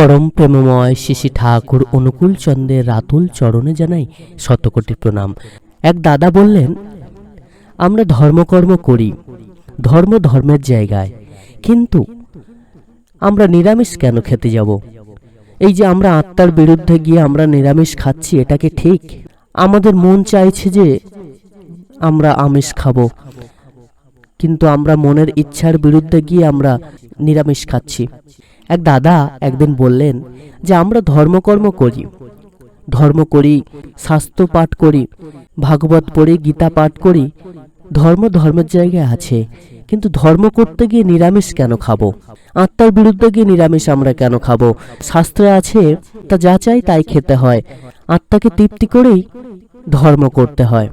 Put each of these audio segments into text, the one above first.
পরম প্রেমময় শিশি ঠাকুর অনুকূল চন্দ্রের রাতুল চরণে জানাই শতকোটি প্রণাম। এক দাদা বললেন, আমরা ধর্মকর্ম করি, ধর্ম ধর্মের জায়গায়। কিন্তু আমরা নিরামিষ কেন খেতে যাব? এই যে আমরা আত্মার বিরুদ্ধে গিয়ে আমরা নিরামিষ খাচ্ছি, এটা কি ঠিক? আমাদের মন চাইছে যে আমরা আমিষ খাব, কিন্তু আমরা মনের ইচ্ছার বিরুদ্ধে গিয়ে আমরা নিরামিষ খাচ্ছি। এক দাদা একদিন বললেন যে, আমরা ধর্মকর্ম করি। ধর্ম করি, শাস্ত্র পাঠ করি, ভাগবত পড়ি, গীতা পাঠ করি। ধর্ম ধর্মের জায়গায় আছে। কিন্তু ধর্ম করতে গিয়ে নিরামিষ কেন খাব? আত্মার বিরুদ্ধে গিয়ে নিরামিষ আমরা কেন খাব? শাস্ত্রে আছে, তা যা চাই তাই খেতে হয়। আত্মাকে তৃপ্তি করেই ধর্ম করতে হয়।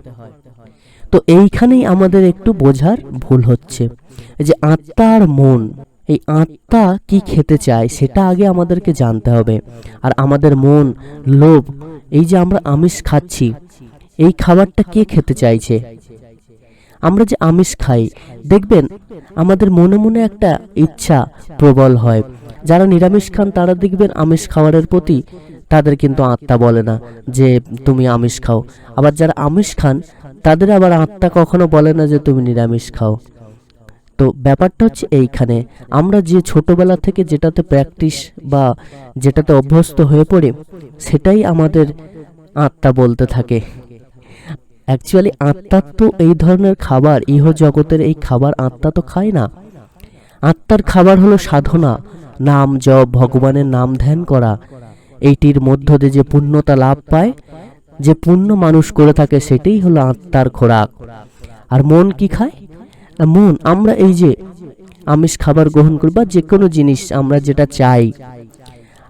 তো এইখানেই আমাদের একটু বোঝার ভুল হচ্ছে যে আত্মা আর মন এই আত্মা কি খেতে চায়, সেটা আগে আমাদেরকে জানতে হবে। আর আমাদের মন, লোভ, এই যে আমরা আমিষ খাচ্ছি, এই খাবারটা কে খেতে চাইছে? আমরা যে আমিষ খাই, দেখবেন আমাদের মনে মনে একটা ইচ্ছা প্রবল হয়। যারা নিরামিষ খান, তারা দেখবেন আমিষ খাবারের প্রতি তাদের কিন্তু আত্মা বলে না যে, তুমি আমিষ খাও। আবার যারা আমিষ খান, তাদের আবার আত্মা কখনো বলে না যে, তুমি নিরামিষ খাও। তো ব্যাপারটা হচ্ছে এইখানে, আমরা যে ছোটবেলা থেকে যেটাতে প্র্যাকটিস বা যেটাতে অভ্যস্ত হয়ে পড়ি, সেটাই আমাদের আত্মা বলতে থাকে। অ্যাকচুয়ালি আত্মার তো এই ধরনের খাবার ইহ জগতের এই খাবার আত্মা তো খায় না। আত্মার খাবার হলো সাধনা, নাম জপ, ভগবানের নাম ধ্যান করা। এইটির মধ্য দিয়ে যে পুণ্যতা লাভ পায়, যে পুণ্য মানুষ করে থাকে, সেটাই হলো আত্মার খোরাক। আর মন কি খায়? মন আমরা এই যে আমিষ খাবার গ্রহণ করি বা যে কোনো জিনিস আমরা যেটা চাই,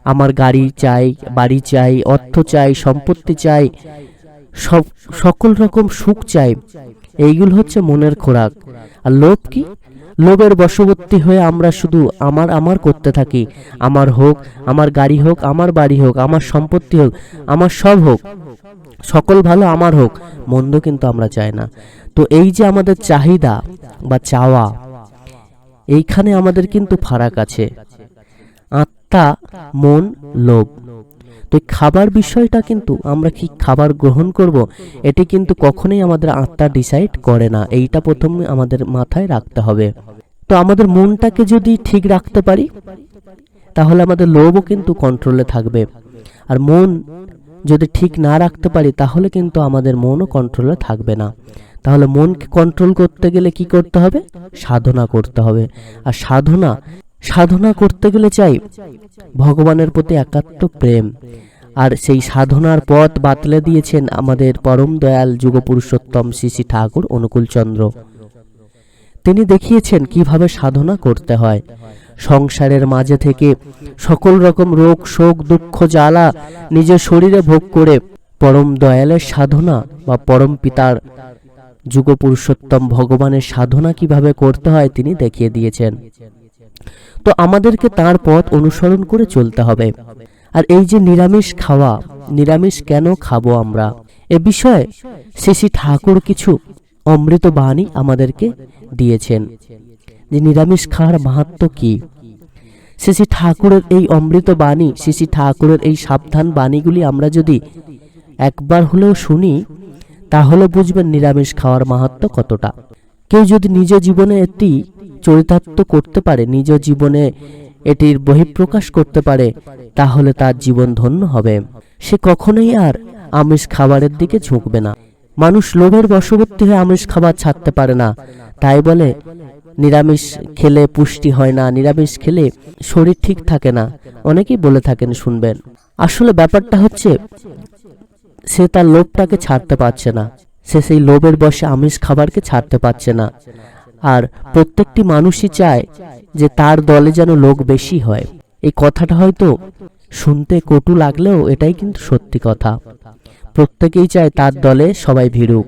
আমার গাড়ি চাই, বাড়ি চাই, অর্থ চাই, সম্পত্তি চাই, সব, সকল রকম সুখ চাই, এইগুলো হচ্ছে মনের খোরাক। আর লোভ কি? লোভের বশবর্তী হয়ে আমরা শুধু আমার আমার করতে থাকি, আমার হোক, আমার গাড়ি হোক, আমার বাড়ি হোক, আমার সম্পত্তি হোক, আমার সব হোক। সকল ভালো আমার হোক, মন্দ কিন্তু আমরা চাই না। তো এই যে আমাদের চাহিদা বা চাওয়া, এইখানে আমাদের কিন্তু ফারাক আছে। আত্মা, মন, লোভ। তো খাবার বিষয়টা কিন্তু আমরা কি খাবার গ্রহণ করব, এটি কিন্তু কখনোই আমাদের আত্মা ডিসাইড করে না। এইটা প্রথমে আমাদের মাথায় রাখতে হবে। তো আমাদের মনটাকে যদি ঠিক রাখতে পারি, তাহলে আমাদের লোভও কিন্তু কন্ট্রোলে থাকবে। আর মন যদি ঠিক না রাখতে পারি, তাহলে কিন্তু আমাদের মনও কন্ট্রোলে থাকবে না। তাহলে মনকে কন্ট্রোল করতে গেলে কি করতে হবে? সাধনা করতে হবে। আর সাধনা সাধনা করতে গেলে চাই ভগবানের প্রতি একাত্ম প্রেম। আর সেই সাধনার পথ বাতলে দিয়েছেন আমাদের পরম দয়াল যুগপুরুষোত্তম শ্রী শ্রী ঠাকুর অনুকূলচন্দ্র। তিনি দেখিয়েছেন কীভাবে সাধনা করতে হয়। সংসারের মাঝে থেকে সকল রকম রোগ, শোক, দুঃখ, জ্বালা নিজের শরীরে ভোগ করে পরম দয়ালের সাধনা বা পরম পিতার যুগপুরুষোত্তম ভগবানের সাধনা কীভাবে করতে হয় তিনি দেখিয়ে দিয়েছেন। তো আমাদেরকে তার পথ অনুসরণ করে চলতে হবে। আর এই যে নিরামিষ খাওয়া, নিরামিষ কেন খাব আমরা? এ বিষয়ে শ্রী ঠাকুর কিছু অমৃত বাণী আমাদেরকে দিয়েছেন। যে নিরামিষ খাওয়ার মাহাত্ম কি? শ্রী ঠাকুরের এই অমৃত বাণী শ্রী ঠাকুরের এই সাবধান বাণীগুলি আমরা যদি একবার হলেও শুনি, তাহলে বুঝবেন নিরামিষ খাওয়ার মাহাত্ম কতটা। কেউ যদি নিজ জীবনে এটি চরিতার্থ করতে পারে, নিজ জীবনে এটির বহিঃপ্রকাশ করতে পারে, তাহলে তার জীবন ধন্য হবে। সে কখনোই আর আমিষ খাবারের দিকে ঝুঁকবে না। মানুষ লোভের বশবর্তী হয়ে আমিষ খাবার ছাড়তে পারে না। তাই বলে, নিরামিষ খেলে পুষ্টি হয় না, নিরামিষ খেলে শরীর ঠিক থাকে না। অনেকেই বলে থাকেন, শুনবেন। আসলে ব্যাপারটা হচ্ছে, সে তার লোভটাকে ছাড়তে পারছে না। সে সেই লোভের বসে আমিষ খাবারকে ছাড়তে পারছে না। আর প্রত্যেকটি মানুষই চায় যে তার দলে যেন লোক বেশি হয়। এই কথাটা হয়তো শুনতে কটু লাগলেও এটাই কিন্তু সত্যি কথা। প্রত্যেকেই চায় তার দলে সবাই ভিড়ুক।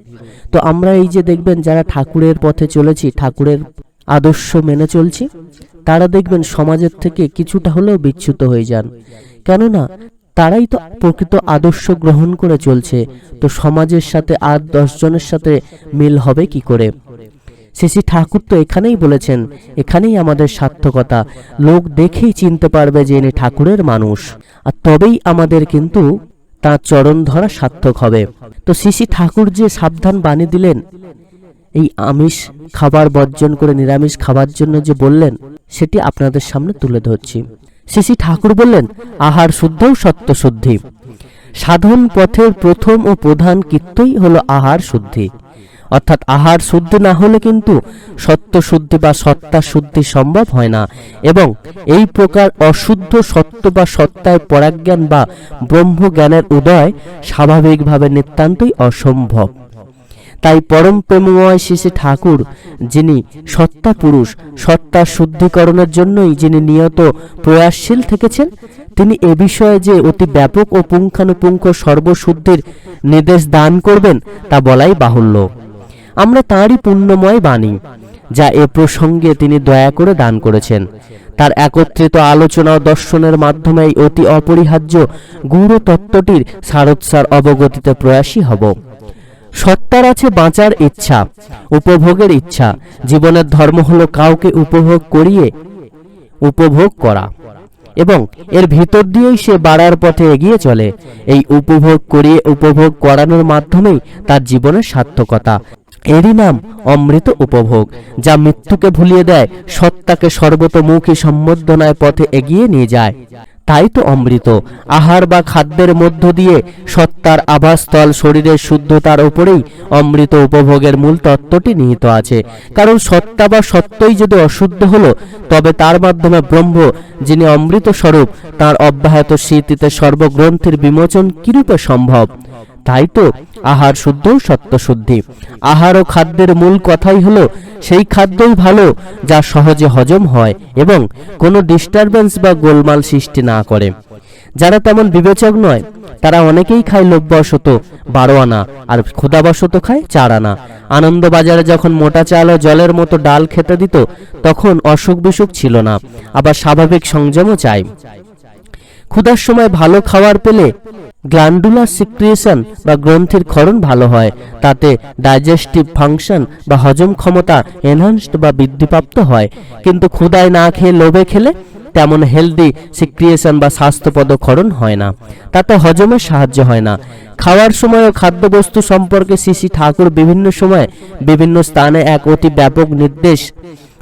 তো আমরা এই যে দেখবেন যারা ঠাকুরের পথে চলেছি ঠাকুরের আদর্শ মেনে চলছি তারা দেখবেন সমাজের থেকে কিছুটা হলেও বিচ্যুত হয়ে যান। কেননা তারাই তো প্রকৃত আদর্শ গ্রহণ করে চলছে। তো সমাজের সাথে আর দশজনের সাথে মিল হবে কি করে? শ্রী ঠাকুর তো এখানেই বলেছেন এখানেই আমাদের সার্থকতা। লোক দেখেই চিনতে পারবে যে ইনি ঠাকুরের মানুষ। আর তবেই আমাদের কিন্তু তাঁর চরণ ধরা সার্থক হবে। তো শ্রী ঠাকুর যে সাবধান বাণী দিলেন, এই আমিষ খাবার বর্জন করে, নিরামিষ খাবার জন্য যে বললেন, সেটি আপনাদের সামনে তুলে ধরছি। শ্রী ঠাকুর বললেন, আহার শুদ্ধও সত্য শুদ্ধি। সাধন পথের প্রথম ও প্রধান কীর্তই হলো আহার শুদ্ধি। অর্থাৎ আহার শুদ্ধি না হলে কিন্তু সত্য শুদ্ধি বা সত্তা শুদ্ধি সম্ভব হয় না। এবং এই প্রকার অশুদ্ধ সত্য বা সত্তায় পরাজ্ঞান বা ব্রহ্মজ্ঞানের উদয় স্বাভাবিকভাবে নিতান্তই অসম্ভব। তাই পরম প্রেমময় শ্রী ঠাকুর, যিনি সত্তা পুরুষ সত্তার শুদ্ধিকরণের জন্যই যিনি নিয়ত প্রয়াসশীল থেকেছেন, তিনি এ বিষয়ে যে অতি ব্যাপক ও পুঙ্খানুপুঙ্খ সর্বশুদ্ধির নির্দেশ দান করবেন, তা বলাই বাহুল্য। আমরা তাঁরই পুণ্যময় বাণী, যা এ প্রসঙ্গে তিনি দয়া করে দান করেছেন। তার একত্রিত আলোচনা ও দর্শনের মাধ্যমে অতি অপরিহার্য গূঢ় তত্ত্বটির সারোৎসার অবগতিতে প্রয়াসী হব। সত্তার আছে বাঁচার ইচ্ছা, উপভোগের ইচ্ছা, জীবনের ধর্ম হলো কাউকে উপভোগ করিয়ে উপভোগ করা। এবং এর ভিতর দিয়েই সে বাড়ার পথে এগিয়ে চলে। এই উপভোগ করিয়ে উপভোগ করানোর মাধ্যমেই তার জীবনের সার্থকতা। এরই নাম অমৃত উপভোগ, যা মৃত্যুকে ভুলিয়ে দেয়, সত্তাকে সর্বতোমুখী সম্বর্ধনায় পথে এগিয়ে নিয়ে যায়। তাই তো অমৃত, আহার বা খাদ্যের মধ্য দিয়ে সত্তার আবাসস্থল, শরীরের শুদ্ধতার উপরেই অমৃত উপভোগের মূল তত্ত্বটি নিহিত আছে। কারণ সত্তা বা সত্যই যদি অশুদ্ধ হলো, তবে তার মাধ্যমে ব্রহ্ম, যিনি অমৃত স্বরূপ, তার অব্যাহত স্মৃতিতে সর্বগ্রন্থের বিমোচন কিরূপে সম্ভব? তাই তো আহার শুদ্ধ সত্য শুদ্ধি আহার ও খাদ্যের মূল কথাই হলো, সেই খাদ্যই ভালো যা সহজে হজম হয় এবং কোনো ডিস্টারবেন্স বা গোলমাল সৃষ্টি না করে। যারা তেমন বিবেচক নয়, তারা অনেকেই খায় লোভবশত বারো আনা আর ক্ষুদাবশত খায় চার আনা আনন্দবাজারে যখন মোটা চাল ও জলের মতো ডাল খেতে দিত, তখন অসুখ বিসুখ ছিল না, আবার স্বাভাবিক সংযমও চাই। ক্ষুধার সময় ভালো খাবার পেলে গ্ল্যান্ডুলার সিক্রিয়েশন বা গ্রন্থির ক্ষরণ ভালো হয়, তাতে ডাইজেস্টিভ ফাংশন বা হজম ক্ষমতা এনহান্সড বা বৃদ্ধিপ্রাপ্ত হয়। কিন্তু ক্ষুধায় না খেয়ে লোভে খেলে তেমন হেলদি সিক্রিয়েশন বা স্বাস্থ্যপদ ক্ষরণ হয় না। তাতে হজমের সাহায্য হয় না। খাওয়ার সময় ও খাদ্যবস্তু সম্পর্কে শ্রী ঠাকুর বিভিন্ন সময় বিভিন্ন স্থানে এক অতি ব্যাপক নির্দেশ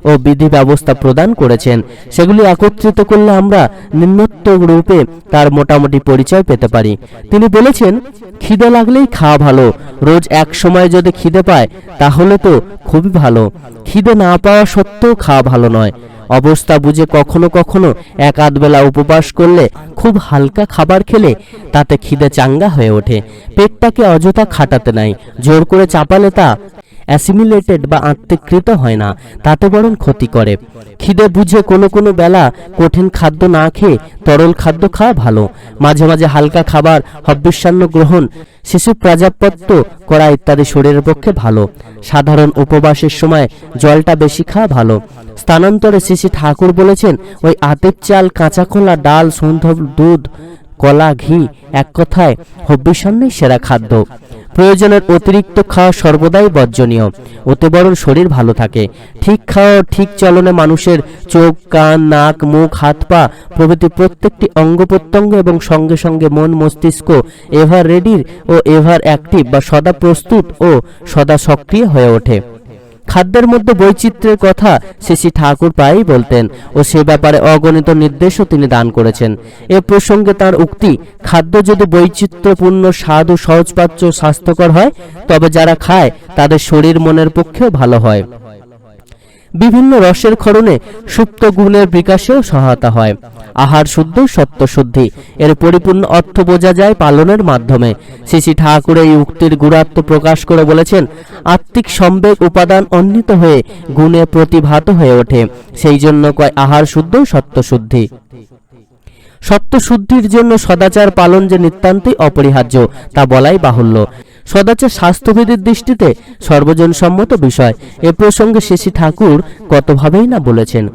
ও বিধি ব্যবস্থা প্রদান করেছেন। সেগুলি একত্রিত করলে আমরা নিম্নোক্ত রূপে তার মোটামুটি পরিচয় পেতে পারি। তিনি বলেছেন, খিদে লাগলেই খাওয়া ভালো। রোজ এক সময় যদি খিদে পায়, তাহলে তো খুবই ভালো। খিদে না পাওয়া সত্ত্বেও খাওয়া ভালো নয়। অবস্থা বুঝে কখনো কখনো এক আধবেলা উপবাস করলে খুব হালকা খাবার খেলে তাতে খিদে চাঙ্গা হয়ে ওঠে। পেটটাকে অযথা খাটাতে নাই। জোর করে চাপালে তা অ্যাসিমিলেটেড বা আত্মীকৃত হয় না, তাতে বরং ক্ষতি করে। খিদে বুঝে কোনো কোনো বেলা কঠিন খাদ্য না খেয়ে তরল খাদ্য খাওয়া ভালো। মাঝে মাঝে হালকা খাবার, হব্বিষ্যান্ন গ্রহণ, শিশু প্রাজাপত্য করা ইত্যাদি শরীরের পক্ষে ভালো। সাধারণ উপবাসের সময় জলটা বেশি খাওয়া ভালো। স্থানান্তরে শ্রী ঠাকুর বলেছেন, ওই আতের চাল, কাঁচা কলা, ডাল সন্ধব দুধ, কলা, ঘি এক কথায় হব্বিসান্নই সেরা খাদ্য। প্রয়োজনের অতিরিক্ত খাওয়া সর্বদাই বর্জনীয়। ওতে বরং শরীর ভালো থাকে। ঠিক খাওয়া ঠিক চলনে মানুষের চোখ, কান, নাক, মুখ, হাত, পা প্রভৃতি প্রত্যেকটি অঙ্গ প্রত্যঙ্গ এবং সঙ্গে সঙ্গে মন, মস্তিষ্ক এভার রেডির ও এভার অ্যাক্টিভ বা সদা প্রস্তুত ও সদা সক্রিয় হয়ে ওঠে। খাদ্যের মধ্যে বৈচিত্র্যের কথা শ্রী ঠাকুর প্রায়ই বলতেন ও সে ব্যাপারে অগণিত নির্দেশও তিনি দান করেছেন। এ প্রসঙ্গে তার উক্তি, খাদ্য যদি বৈচিত্র্যপূর্ণ, স্বাদ ও সহজপাচ্য স্বাস্থ্যকর হয়, তবে যারা খায়, তাদের শরীর মনের পক্ষেও ভালো হয়। বিভিন্ন রসের ক্ষরণে সুপ্ত গুণের বিকাশেও সহায়তা হয়। আহার শুদ্ধ, সত্য শুদ্ধি। এর পরিপূর্ণ অর্থ বোঝা যায় পালনের মাধ্যমে। শ্রী ঠাকুর এই উক্তির গুণাত্ম প্রকাশ করে বলেছেন, আত্মিক সম্বেগ উপাদান অন্বিত হয়ে গুণে প্রতিভাত হয়ে ওঠে। সেই জন্য কয় আহার শুদ্ধ, সত্য শুদ্ধি। সত্য শুদ্ধির জন্য সদাচার পালন যে নিতান্তই অপরিহার্য, তা বলাই বাহুল্য। সদাচার স্বাস্থ্যবিধির দৃষ্টিতে সর্বজনসম্মত বিষয়। এ প্রসঙ্গে শেষী ঠাকুর কতভাবেই না বলেছেন।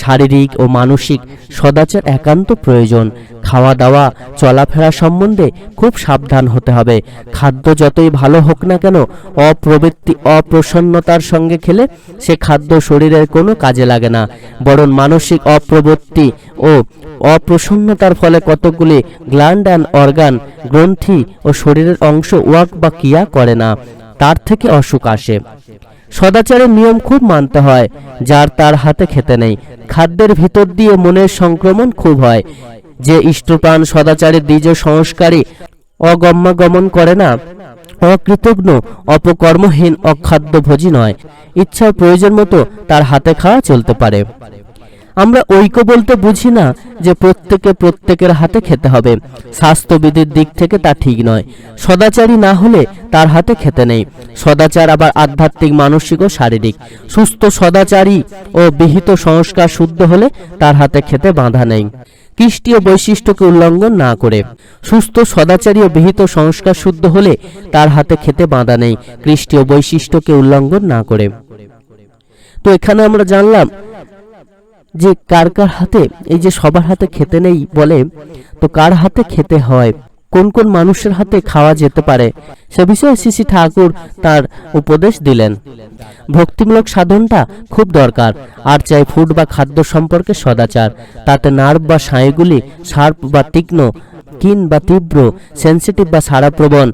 শারীরিক ও মানসিক সদাচার একান্ত প্রয়োজন। খাওয়া দাওয়া চলাফেরা সম্বন্ধে খুব সাবধান হতে হবে। খাদ্য যতই ভালো হোক না কেন, অপ্রবৃত্তি, অপ্রসন্নতার সঙ্গে খেলে সে খাদ্য শরীরের কোনো কাজে লাগে না। বরং মানসিক অপ্রবৃত্তি ও অপ্রসন্নতার ফলে কতকগুলি গ্ল্যান্ড অ্যান্ড অর্গান গ্রন্থি ও শরীরের অংশ ওয়াক বা ক্রিয়া করে না, তার থেকে অসুখ আসে। সদাচারের নিয়ম খুব মানতে হয়, যার তার হাতে খেতে নেই। খাদ্যের ভিতর দিয়ে মনের সংক্রমণ খুব হয়। যে ইষ্টপ্রাণ সদাচারের দ্বিজ সংস্কারী অগম্যাগমন করে না, অকৃতজ্ঞ, অপকর্মহীন, অখাদ্যভোজী নয়। ইচ্ছা ও প্রয়োজন মতো তার হাতে খাওয়া চলতে পারে। আমরা ঐক্য বলতে বুঝি না যে প্রত্যেকে প্রত্যেকের হাতে খেতে হবে। স্বাস্থ্যবিধির দিক থেকে তা ঠিক নয়। সদাচারী না হলে তার হাতে খেতে নেই। সদাচার আবার আধ্যাত্মিক, মানসিক ও শারীরিক। সুস্থ সদাচারী ও বিহিত সংস্কার শুদ্ধ হলে তার হাতে খেতে বাঁধা নেই। খ্রিস্টীয় বৈশিষ্ট্যকে উল্লঙ্ঘন না করে। সুস্থ সদাচারী ও বিহিত সংস্কার শুদ্ধ হলে তার হাতে খেতে বাঁধা নেই। কৃষ্টীয় বৈশিষ্ট্যকে উল্লঙ্ঘন না করে। তো এখানে আমরা জানলাম যে কার কার হাতে এই যে সবার হাতে খেতে নেই বলে, তো কার হাতে খেতে হয়? কোন কোন মানুষের হাতে খাওয়া যেতে পারে? সে বিষয়ে শ্রী ঠাকুর তার উপদেশ দিলেন। ভক্তিমূলক সাধনটা খুব দরকার। আর চাই ফুড বা খাদ্য সম্পর্কে সদাচার। তাতে নার্ভ বা স্নায়ুগুলি শার্প বা তীক্ষ্ণ কিন বা তীব্র, সেন্সিটিভ বা সারাপ্রবণ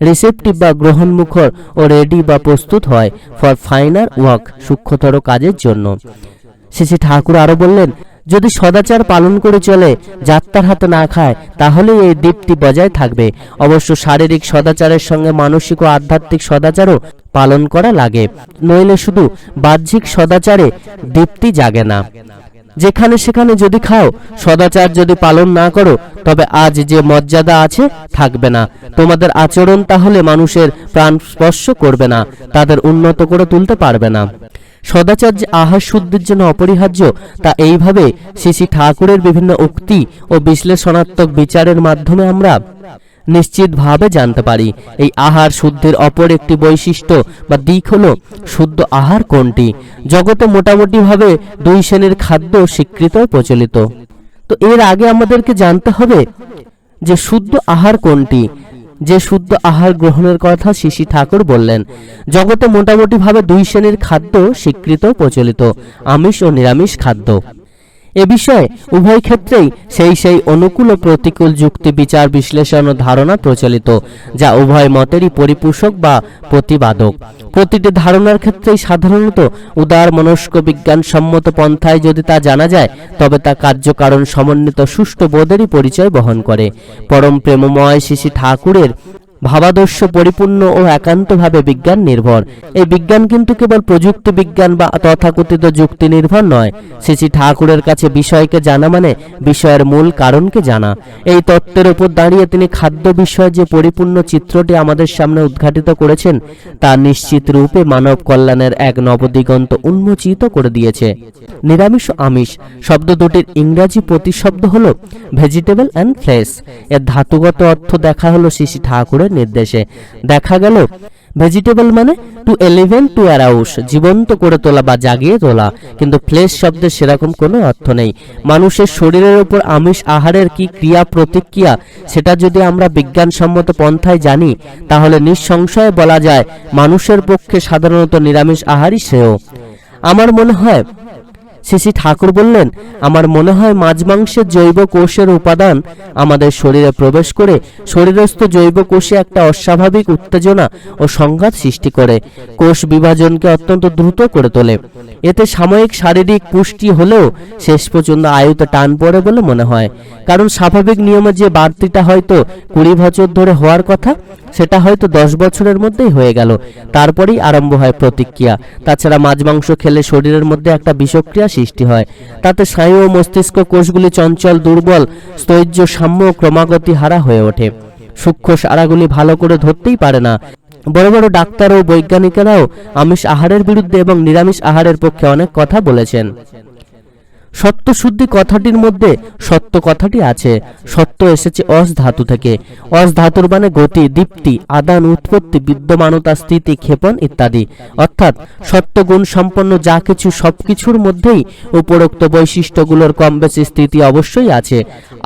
রিসেপটিভ বা গ্রহণমুখর ও রেডি বা প্রস্তুত হয় ফর ফাইনার ওয়ার্ক সূক্ষ্মতর কাজের জন্য। শ্রী ঠাকুর আরও বললেন, যদি সদাচার পালন করে চলে, যাত্রার হাতে না খায় তাহলে এই দীপ্তি বজায় থাকবে। অবশ্য শারীরিক সদাচারের সঙ্গে মানসিক ও আধ্যাত্মিক সদাচারও পালন করা লাগে। নইলে শুধু বাহ্যিক সদাচারে দীপ্তি জাগে না। যেখানে সেখানে যদি খাও, সদাচার যদি পালন না করো, তবে আজ যে মর্যাদা আছে, থাকবে না। তোমাদের আচরণ তাহলে মানুষের প্রাণ স্পর্শ করবে না, তাদের উন্নত করে তুলতে পারবে না। সদাচার যে আহার শুদ্ধির জন্য অপরিহার্য, তা এইভাবে শ্রী শ্রী ঠাকুরের বিভিন্ন উক্তি ও বিশ্লেষণাত্মক বিচারের মাধ্যমে আমরা নিশ্চিতভাবে জানতে পারি, এই আহার শুদ্ধির অপর একটি বৈশিষ্ট্য বা দিক হলো শুদ্ধ আহার কোনটি? জগতে মোটামুটিভাবে দুই শ্রেণির খাদ্য স্বীকৃত প্রচলিত। তো এর আগে আমাদেরকে জানতে হবে যে শুদ্ধ আহার কোনটি? যে শুদ্ধ আহার গ্রহণের কথা শিশি ঠাকুর বললেন, জগতে মোটামুটিভাবে দুই শ্রেণির খাদ্য স্বীকৃত প্রচলিত, আমিষ ও নিরামিষ খাদ্য। এ বিষয়ে উভয় ক্ষেত্রেই সেই সেই অনুকূল ও প্রতিকূল যুক্তি বিচার বিশ্লেষণ ও ধারণা প্রচলিত, যা উভয় মতেরই পরিপোষক বা প্রতিবাদক। প্রতিটি ধারণার ক্ষেত্রেই সাধারণত উদার মনস্ক বিজ্ঞানসম্মত পন্থায় যদি তা জানা যায়, তবে তা কার্যকারণ সমন্বিত সুষ্ঠু বোধেরই পরিচয় বহন করে। পরম প্রেমময় শিশি ঠাকুরের ভাবাদর্শ, পরিপূর্ণ ও একান্তভাবে বিজ্ঞান নির্ভর। এই বিজ্ঞান কিন্তু কেবল প্রযুক্তি বিজ্ঞান বা তথাকথিত যুক্তি নির্ভর নয়। শ্রী ঠাকুরের কাছে বিষয়কে জানা মানে বিষয়ের মূল কারণকে জানা। এই তত্ত্বের উপর দাঁড়িয়ে তিনি খাদ্য বিষয়ে যে পরিপূর্ণ চিত্রটি আমাদের সামনে উদ্ঘাটিত করেছেন, তা নিশ্চিত রূপে মানব কল্যাণের এক নবদিগন্ত উন্মোচিত করে দিয়েছে। নিরামিষ আমিষ শব্দ দুটির ইংরাজি প্রতিশব্দ হলো ভেজিটেবল অ্যান্ড ফ্লেশ এর ধাতুগত অর্থ দেখা হলো শ্রী ঠাকুরের নির্দেশে। দেখা গেল ভেজিটেবল মানে টু এলিভেন টু অ্যারাউস জীবন্ত করে তোলা বা জাগিয়ে তোলা। কিন্তু ফ্লেশ শব্দের সেরকম কোনো অর্থ নেই। মানুষের শরীরের উপর আমিষ আহারের কি ক্রিয়া প্রতিক্রিয়া, সেটা যদি আমরা বিজ্ঞানসম্মত পন্থায় জানি, তাহলে নিঃসংশয়ে বলা যায়, মানুষের পক্ষে সাধারণত নিরামিষ আহারই শ্রেয়। আমার মনে হয় শ্রী ঠাকুর বললেন, আমার মনে হয় মাছ মাংসের জৈব কোষের উপাদান আমাদের শরীরে প্রবেশ করে শরীরস্থ জৈব কোষে একটা অস্বাভাবিক উত্তেজনা ও সংঘাত সৃষ্টি করে। কোষ বিভাজনকে অত্যন্ত দ্রুত করে তোলে। এতে সাময়িক শারীরিক পুষ্টি হলেও শেষ পর্যন্ত আয়ুতে টান পড়ে বলে মনে হয়। কারণ স্বাভাবিক নিয়মে যে বাড়তিটা হয়তো কুড়ি বছর ধরে হওয়ার কথা, সেটা হয়তো দশ বছরের মধ্যেই হয়ে গেল। তারপরেই আরম্ভ হয় প্রতিক্রিয়া। তাছাড়া মাছ মাংস খেলে শরীরের মধ্যে একটা বিষক্রিয়া সৃষ্টি হয়। তাতে স্নায়ু ও মস্তিষ্ক কোষগুলি চঞ্চল, দুর্বল স্থৈর্য সাম্য ক্রমাগতি হারা হয়ে ওঠে। সূক্ষ্ম সারাগুলি ভালো করে ধরতেই পারে না। বড় বড় ডাক্তার ও বৈজ্ঞানিকেরাও আমিষ আহারের বিরুদ্ধে এবং নিরামিষ আহারের পক্ষে অনেক কথা বলেছেন। সত্য শুদ্ধি কথাটির মধ্যে সত্য কথাটি আছে। সত্য এসেছে অস ধাতু থেকে। অস ধাতুর মানে গতি, দীপ্তি, আদান, উৎপত্তি, বিদ্যমানতা, স্থিতি, ক্ষেপণ ইত্যাদি। অর্থাৎ সত্য গুণ সম্পন্ন যা কিছু সবকিছুর মধ্যেই উপরোক্ত বৈশিষ্ট্যগুলোর কম বেশি স্থিতি অবশ্যই আছে।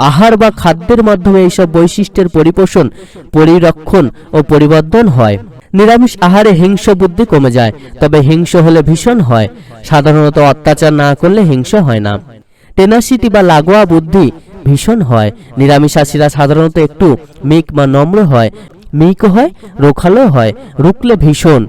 আহার বা খাদ্যের মাধ্যমে এইসব বৈশিষ্ট্যের পরিপোষণ, পরিরক্ষণ ও পরিবর্ধন হয়। নিরামিষ আহারে হিংস বুদ্ধি কমে যায়, তবে হিংস হলে ভীষণ হয়। সাধারণত অত্যাচার না করলে হিংস হয় না। টেনাসিটি বা লাগোয়া বুদ্ধি ভীষণ হয়। নিরামিষাসীরা সাধারণত একটু মিক বা নম্র হয়, মিকও হয়, রোখালো হয়, রুকলে ভীষণ।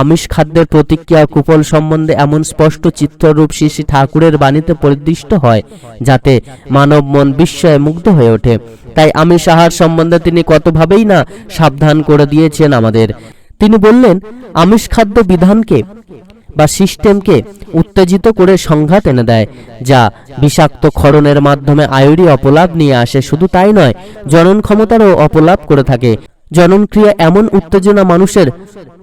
আমিষ খাদ্যের প্রতিক্রিয়া ও কুফল সম্বন্ধে এমন স্পষ্ট চিত্ররূপ শ্রী ঠাকুরের বাণীতে পরিদৃষ্ট হয়, যাতে মানব মন বিস্ময়ে মুগ্ধ হয়ে ওঠে। তাই আমিষ আহার সম্বন্ধে তিনি কতভাবেই না সাবধান করে দিয়েছেন আমাদের। তিনি বললেন, আমিষ খাদ্য বিধানকে বা সিস্টেমকে উত্তেজিত করে সংঘাত এনে দেয়, যা বিষাক্ত ক্ষরণের মাধ্যমে আয়ুরি অপলাভ নিয়ে আসে। শুধু তাই নয়, জনন ক্ষমতারও অপলাভ করে থাকে। জনন ক্রিয়া এমন উত্তেজনা মানুষের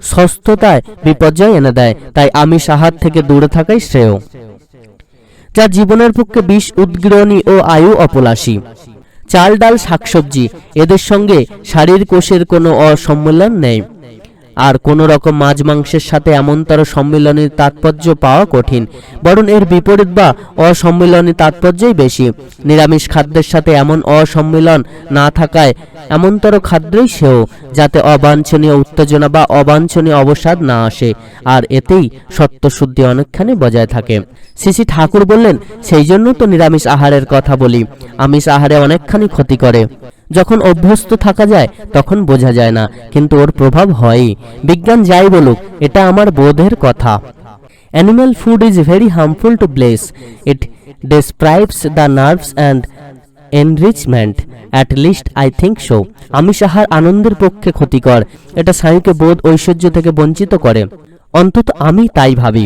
সুস্থতায় বিপর্যয় এনে দেয়, তাই আমিষ আহার থেকে দূরে থাকাই শ্রেয়। যা জীবনের পক্ষে বিষ, উদ্গীরণী ও আয়ু অপলাশী চাল, ডাল, শাকসবজি, এদের সঙ্গে শারীর কোষের কোনো অসম্মেলন নেই। আর কোন রকম মাছ মাংসের সাথে এমনতর সম্মিলনের তাৎপর্য পাওয়া কঠিন, বরং এর বিপরীত বা অসম্মিলনী তাৎপর্যই বেশি। নিরামিষ খাদ্যের সাথে এমন অসম্মিলন না থাকায় এমনতর খাদ্যই সেও, যাতে অবাঞ্ছনীয় উত্তেজনা বা অবাঞ্ছনীয় অবসাদ না আসে, আর এতেই সত্যশুদ্ধি অনেকখানি বজায় থাকে। শ্রী ঠাকুর বললেন সেই জন্য তো নিরামিষ আহারের কথা বলি। আমিষ আহারে অনেকখানি ক্ষতি করে। যখন অভ্যস্ত থাকা যায়, তখন বোঝা যায় না, কিন্তু ওর প্রভাব হয়ই বিজ্ঞান যাই বলুক, এটা আমার বোধের কথা। Animal food is very harmful to bless it describes the nerves and enrichment at least I think so আমিষ আহার আনন্দের পক্ষে ক্ষতিকর। এটা স্নায়ুকে বোধ ঐশ্বর্য থেকে বঞ্চিত করে। অন্তত আমি তাই ভাবি।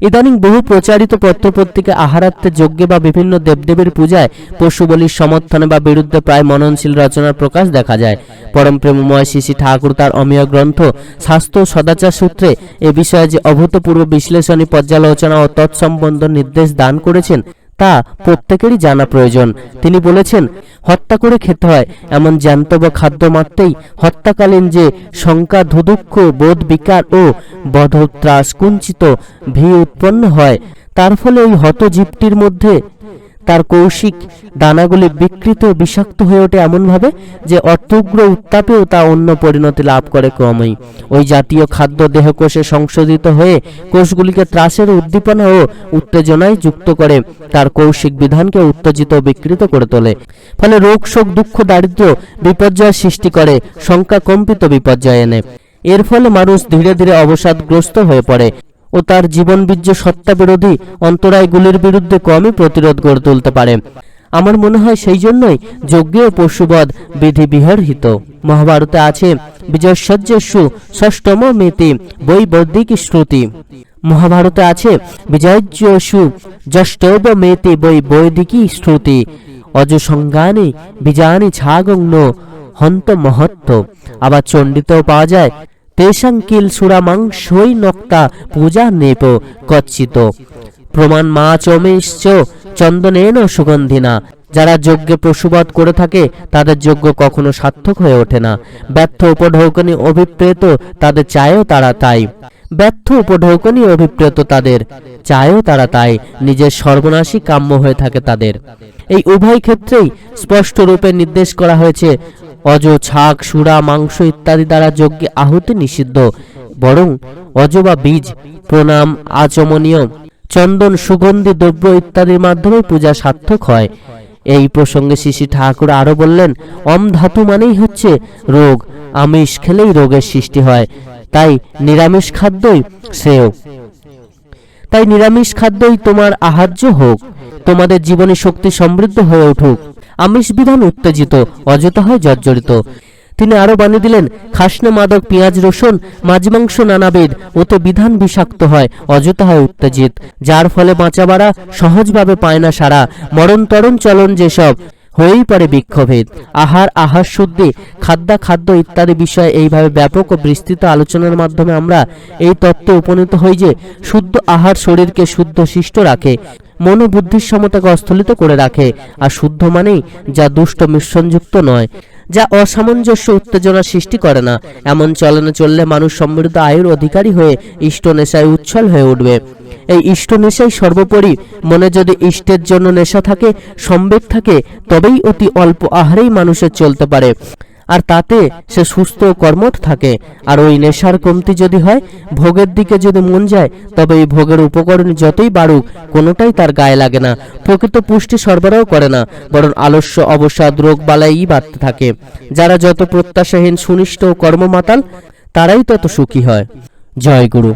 ইদানিং বহু প্রচারিত পত্রপত্রিকা আহারাত্মে যজ্ঞে বা বিভিন্ন দেবদেবীর পূজায় পশু বলির সমর্থনে বা বিরুদ্ধে প্রায় মননশীল রচনার প্রকাশ দেখা যায়। পরম প্রেমময় শিশি ঠাকুর তার অমীয় গ্রন্থ স্বাস্থ্য সদাচার সূত্রে এ বিষয়ে যে অভূতপূর্ব বিশ্লেষণী পর্যালোচনা ও তৎসম্বন্ধ নির্দেশ দান করেছেন তা প্রত্যেকেরই জানা প্রয়োজন। তিনি বলেছেন, হত্যা করে খেতে হয়, এমন জ্যান্ত বা খাদ্য মারতেই হত্যাকালীন যে শঙ্কা ধুদুক্ষ বোধ, বিকার ও বধত্রাস কুঞ্চিত ভি উৎপন্ন হয়, তার ফলে ওই হতজীবটির মধ্যে তার কৌশিক দানাগুলি বিকৃত বিষাক্ত হয়ে ওঠে এমনভাবে যে অত্যুগ্র উত্তাপেও তা অন্য পরিণতি লাভ করে ক্রমেই। ওই জাতীয় খাদ্য দেহকোষে সংশোধিত হয়ে কোষগুলিকে ত্রাসের উদ্দীপনা ও উত্তেজনায় যুক্ত করে তার কৌশিক বিধানকে উত্তেজিত বিকৃত করে তোলে। ফলে রোগ, শোক, দুঃখ, দারিদ্র্য বিপর্যয় সৃষ্টি করে সংখ্যা কম্পিত বিপর্যয় এনে। এর ফলে মানুষ ধীরে ধীরে অবসাদগ্রস্ত হয়ে পড়ে। ও তার জীবনবীর্য সত্তা বিরোধী অন্তরায়গুলির বিরুদ্ধে কমই প্রতিরোধ গড়ে তুলতে পারে। আমার মনে হয় সেই জন্যই যজ্ঞে পশুবধ বিধি বিহর্হিত মহাভারতে আছে বিজয়সজ্জস্যু ষষ্ঠম মেতি বৈবর্দিক শ্রুতি। মহাভারতে আছে বিজয়স্যু জ্যষ্টব মেতি বৈ বৈদিকী শ্রুতি। অজসংজ্ঞানে বিজানি ছাগং হন্ত মহত্ব আবার চণ্ডিতেও পাওয়া যায় তেষাং কিল সুরামাংসই নক্তা পূজা নেপ কচ্ছিত প্রমাণ মা চমেশ্চ চন্দনেন সুগন্ধিনা। যারা যজ্ঞে পশুবধ করে থাকে, তাদের যজ্ঞ কখনো সার্থক হয়ে ওঠে না। ব্যর্থ উপঢৌকনি অভিপ্রেত, তাদের চায়ও তারা তাই। ব্যর্থ উপঢৌকনি অভিপ্রেত, তাদের চায়ও তারা তাই। নিজের সর্বনাশী কাম্য হয়ে থাকে তাদের। এই উভয় ক্ষেত্রেই স্পষ্ট রূপে নির্দেশ করা হয়েছে অজ, ছাক, সুরা, মাংস ইত্যাদি দ্বারা যজ্ঞে আহুতি নিষিদ্ধ। বরং অজ বীজ, প্রণাম, আচমনীয়, চন্দন, সুগন্ধি, দ্রব্য ইত্যাদির মাধ্যমে পূজা সার্থক হয়। এই প্রসঙ্গে শ্রী ঠাকুর আরও বললেন, অম ধাতু মানেই হচ্ছে রোগ, আমিষ খেলেই রোগের সৃষ্টি হয়, তাই নিরামিষ খাদ্যই শ্রেয়। তাই নিরামিষ খাদ্যই তোমার আহার্য হোক তোমাদের জীবনে শক্তি সমৃদ্ধ হয়ে উঠুক। আমিষ বিধান উত্তেজিত, অযথা হয় জর্জরিত। তিনি আরও বানিয়ে দিলেন, খাসনে মাদক, পেঁয়াজ, রসুন মাছ মাংস নানাবিধ ওতে বিধান বিষাক্ত হয়, অযথা হয় উত্তেজিত। যার ফলে বাঁচাবাড়া সহজভাবে পায় না সারা। মরণ তরণ চলন যেসব হয়েই পড়ে বৃক্ষভেদ আহার আহার শুদ্ধি খাদ্যা খাদ্য ইত্যাদি বিষয়ে এইভাবে ব্যাপক ও বিস্তৃত আলোচনার মাধ্যমে আমরা এই তত্ত্বে উপনীত হই যে, শুদ্ধ আহার শরীরকে শুদ্ধ শিষ্ট রাখে, মনোবুদ্ধির সমতাকে অস্থলিত করে রাখে, আর শুদ্ধ মানেই যা দুষ্ট মিশ্রণযুক্ত নয়, যা অসামঞ্জস্য উত্তেজনা সৃষ্টি করে না। এমন চলনে চললে মানুষ সমৃদ্ধ আয়ুর অধিকারী হয়ে ইষ্ট নেশায় উচ্ছল হয়ে উঠবে। এই ইষ্ট নেশাই সর্বোপরি। মনে যদি ইষ্টের জন্য নেশা থাকে সম্বেগ থাকে, তবেই অতি অল্প আহারেই মানুষের চলতে পারে। আর তাতে সে সুস্থ কর্মঠ থাকে। আর ওই নেশার কমতি যদি হয়, ভোগের দিকে যদি মন যায়, তবে এই ভোগের উপকরণ যতই বাড়ুক, কোনোটাই তার গায়ে লাগে না। প্রকৃত পুষ্টি সরবরাহ করে না, বরং আলস্য, অবসাদ, রোগ বালাইই বাড়তে থাকে। যারা যত প্রত্যাশাহীন, সুনিষ্ঠ কর্মমাতাল, তারাই তত সুখী হয়। জয় গুরু।